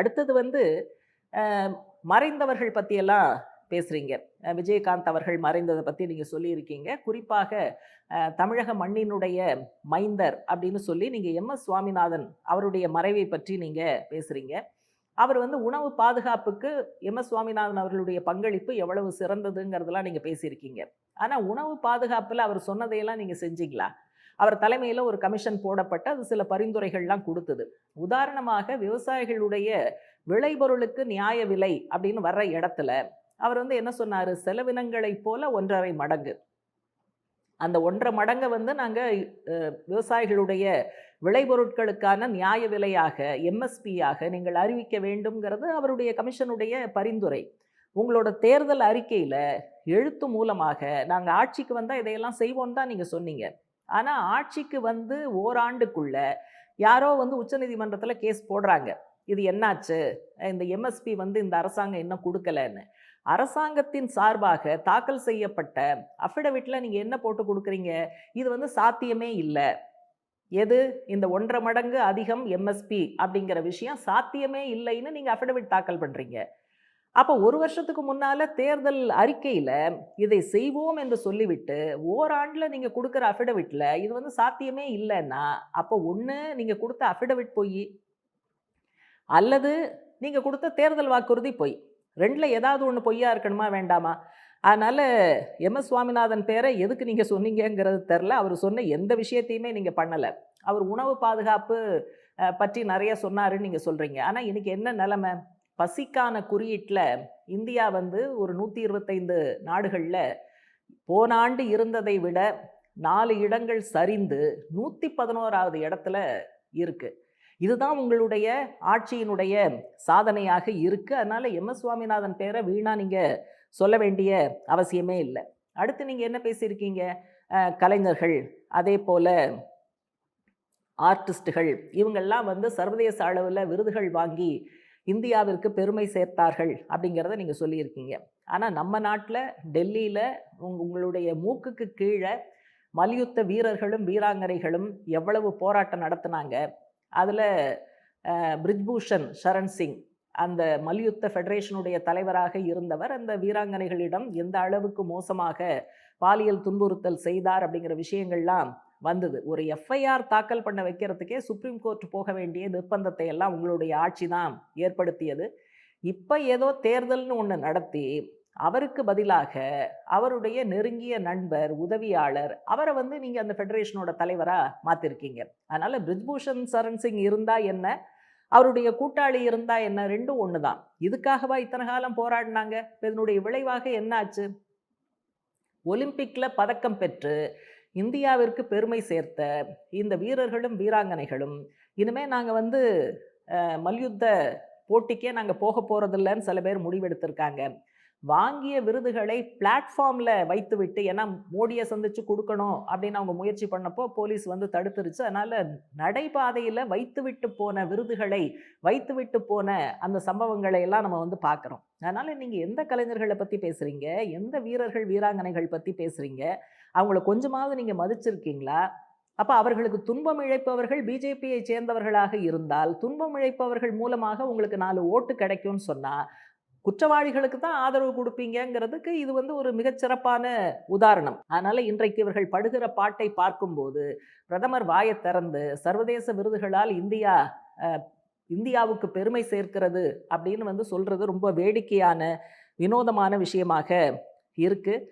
அடுத்தது வந்து மறைந்தவர்கள் பற்றியெல்லாம் பேசுகிறீங்க விஜயகாந்த் அவர்கள் மறைந்ததை பற்றி நீங்கள் சொல்லியிருக்கீங்க. குறிப்பாக தமிழக மண்ணினுடைய மைந்தர் அப்படின்னு சொல்லி நீங்கள் எம். எஸ். சுவாமிநாதன் அவருடைய மறைவை பற்றி நீங்கள் பேசுகிறீங்க அவர் வந்து உணவு பாதுகாப்புக்கு எம். எஸ். சுவாமிநாதன் அவர்களுடைய பங்களிப்பு எவ்வளவு சிறந்ததுங்கிறதெல்லாம் நீங்கள் பேசியிருக்கீங்க. ஆனால் உணவு பாதுகாப்பில் அவர் சொன்னதையெல்லாம் நீங்கள் செஞ்சீங்களா? அவர் தலைமையில் ஒரு கமிஷன் போடப்பட்டு அது சில பரிந்துரைகள்லாம் கொடுத்தது. உதாரணமாக விவசாயிகளுடைய விளைபொருளுக்கு நியாய விலை அப்படின்னு வர்ற இடத்துல அவர் வந்து என்ன சொன்னார்? செலவினங்களைப் போல ஒன்றரை மடங்கு. அந்த ஒன்றரை மடங்கை வந்து நாங்கள் விவசாயிகளுடைய விளைபொருட்களுக்கான நியாய விலையாக எம்எஸ்பியாக நீங்கள் அறிவிக்க வேண்டும்ங்கிறது அவருடைய கமிஷனுடைய பரிந்துரை. உங்களோட தேர்தல் அறிக்கையில் எழுத்து மூலமாக நாங்கள் ஆட்சிக்கு வந்தால் இதையெல்லாம் செய்வோம் தான் நீங்கள் சொன்னீங்க. ஆனால் ஆட்சிக்கு வந்து ஓராண்டுக்குள்ள யாரோ வந்து உச்சநீதிமன்றத்தில் கேஸ் போடுறாங்க. இது என்னாச்சு? இந்த எம்எஸ்பி வந்து இந்த அரசாங்கம் இன்னும் கொடுக்கலன்னு. அரசாங்கத்தின் சார்பாக தாக்கல் செய்யப்பட்ட அஃபிடவிட்டில் நீங்கள் என்ன போட்டு கொடுக்குறீங்க? இது வந்து சாத்தியமே இல்லை. எது? இந்த ஒன்றரை மடங்கு அதிகம் எம்எஸ்பி அப்படிங்கிற விஷயம் சாத்தியமே இல்லைன்னு நீங்கள் அஃபிடவிட் தாக்கல் பண்ணுறீங்க அப்போ ஒரு வருஷத்துக்கு முன்னால் தேர்தல் அறிக்கையில் இதை செய்வோம் என்று சொல்லிவிட்டு ஓராண்டில் நீங்கள் கொடுக்குற அஃபிடவிட்டில் இது வந்து சாத்தியமே இல்லைன்னா அப்போ ஒன்று நீங்கள் கொடுத்த அஃபிடவிட் பொய் அல்லது நீங்கள் கொடுத்த தேர்தல் வாக்குறுதி பொய். ரெண்டில் ஏதாவது ஒன்று பொய்யா இருக்கணுமா வேண்டாமா? அதனால் எம். எஸ். சுவாமிநாதன் பேரை எதுக்கு நீங்கள் சொன்னீங்கங்கிறது தெரில அவர் சொன்ன எந்த விஷயத்தையுமே நீங்கள் பண்ணலை. அவர் உணவு பாதுகாப்பு பற்றி நிறைய சொன்னாருன்னு நீங்கள் சொல்கிறீங்க ஆனால் இன்றைக்கி என்ன நிலமை? பசிக்கான குறியீட்டில் இந்தியா வந்து ஒரு நூற்றி இருபத்தைந்து நாடுகளில் போன ஆண்டு இருந்ததை விட நாலு இடங்கள் சரிந்து நூற்றி பதினோராவது இடத்துல இருக்குது இதுதான் உங்களுடைய ஆட்சியினுடைய சாதனையாக இருக்குது அதனால் எம். எஸ். சுவாமிநாதன் பேரை வீணாக நீங்கள் சொல்ல வேண்டிய அவசியமே இல்லை. அடுத்து நீங்கள் என்ன பேசியிருக்கீங்க? கலைஞர்கள் அதே போல் ஆர்டிஸ்ட்டுகள் இவங்கெல்லாம் வந்து சர்வதேச அளவில் விருதுகள் வாங்கி இந்தியாவிற்கு பெருமை சேர்த்தார்கள் அப்படிங்கிறத நீங்கள் சொல்லியிருக்கீங்க. ஆனால் நம்ம நாட்டில் டெல்லியில் உங் உங்களுடைய மூக்குக்கு கீழே மல்யுத்த வீரர்களும் வீராங்கனைகளும் எவ்வளவு போராட்டம் நடத்தினாங்க. அதில் பிரிஜ்பூஷன் சரண் சிங் அந்த மல்யுத்த ஃபெடரேஷனுடைய தலைவராக இருந்தவர் அந்த வீராங்கனைகளிடம் எந்த அளவுக்கு மோசமாக பாலியல் துன்புறுத்தல் செய்தார் அப்படிங்கிற விஷயங்கள்லாம் வந்தது. ஒரு எஃப்ஐஆர் தாக்கல் பண்ண வைக்கிறதுக்கே சுப்ரீம் கோர்ட் போக வேண்டிய நிர்பந்தத்தை எல்லாம் உங்களுடைய ஆட்சி தான் ஏற்படுத்தியது. இப்போ ஏதோ தேர்தல்னு ஒன்று நடத்தி அவருக்கு பதிலாக அவருடைய நெருங்கிய நண்பர் உதவியாளர் அவரை வந்து நீங்கள் அந்த ஃபெடரேஷனோட தலைவராக மாற்றிருக்கீங்க அதனால் பிரிஜ்பூஷன் சரண் சிங் இருந்தால் என்ன அவருடைய கூட்டாளி இருந்தால் என்ன ரெண்டும் ஒன்று தான். இதுக்காகவா இத்தனை காலம் போராடினாங்க? இதனுடைய விளைவாக என்னாச்சு? ஒலிம்பிக்கில் பதக்கம் பெற்று இந்தியாவிற்கு பெருமை சேர்த்த இந்த வீரர்களும் வீராங்கனைகளும் இனிமேல் நாங்கள் வந்து மல்யுத்த போட்டிக்கே நாங்கள் போக போகிறதில்லன்னு சில பேர் முடிவெடுத்திருக்காங்க. வாங்கிய விருதுகளை பிளாட்ஃபார்மில் வைத்துவிட்டு ஏன்னா மோடியை சந்தித்து கொடுக்கணும் அப்படின்னு அவங்க முயற்சி பண்ணப்போ போலீஸ் வந்து தடுத்துருச்சு. அதனால் நடைபாதையில் வைத்துவிட்டு போன விருதுகளை வைத்துவிட்டு போன அந்த சம்பவங்களை எல்லாம் நம்ம வந்து பார்க்குறோம். அதனால் நீங்கள் எந்த கலைஞர்களை பற்றி பேசுகிறீங்க எந்த வீரர்கள் வீராங்கனைகள் பற்றி பேசுகிறீங்க அவங்கள கொஞ்சமாவது நீங்கள் மதிச்சிருக்கீங்களா? அப்போ அவர்களுக்கு துன்பம் இழைப்பவர்கள் பிஜேபியை சேர்ந்தவர்களாக இருந்தால் துன்பம் இழைப்பவர்கள் மூலமாக உங்களுக்கு நாலு ஓட்டு கிடைக்கும்னு சொன்னால் குற்றவாளிகளுக்கு தான் ஆதரவு கொடுப்பீங்கங்கிறதுக்கு இது வந்து ஒரு மிகச்சிறப்பான உதாரணம். அதனால் இன்றைக்கு இவர்கள் படுகிற பாட்டை பார்க்கும்போது பிரதமர் வாயை திறந்து சர்வதேச விருதுகளால் இந்தியா இந்தியாவுக்கு பெருமை சேர்க்கிறது அப்படின்னு வந்து சொல்கிறது ரொம்ப வேடிக்கையான வினோதமான விஷயமாக இருக்குது